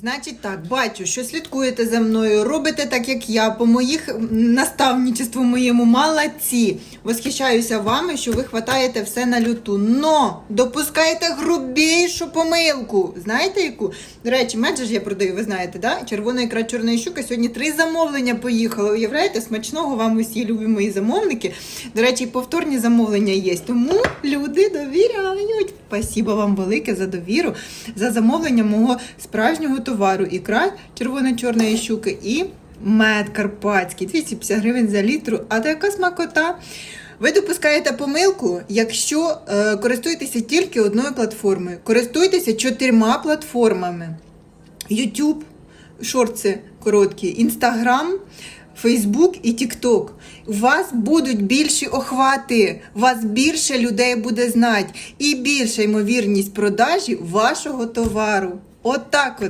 Значить так, бачу, що слідкуєте за мною, робите так, як я, по моїх наставничеству моєму молодці. Восхищаюся вами, що ви хватаєте все на люту. Но допускаєте грубішу помилку. Знаєте яку? До речі, ж я продаю, ви знаєте, да? Червона ікра чорної щуки. Сьогодні три замовлення поїхали. Уявляєте, смачного вам усі любі мої замовники. До речі, повторні замовлення є. Тому люди довіряють. Спасибо вам велике за довіру, за замовлення мого справжнього товару. Ікра червоно-чорної щуки і мед карпатський. 250 гривень за літру. А така смакота. Ви допускаєте помилку, якщо е, користуєтеся тільки одною платформою. Користуйтеся чотирма платформами. YouTube, шорти короткі, Instagram, Facebook і Тікток. У вас будуть більші охвати, вас більше людей буде знати і більша ймовірність продажі вашого товару. От так от.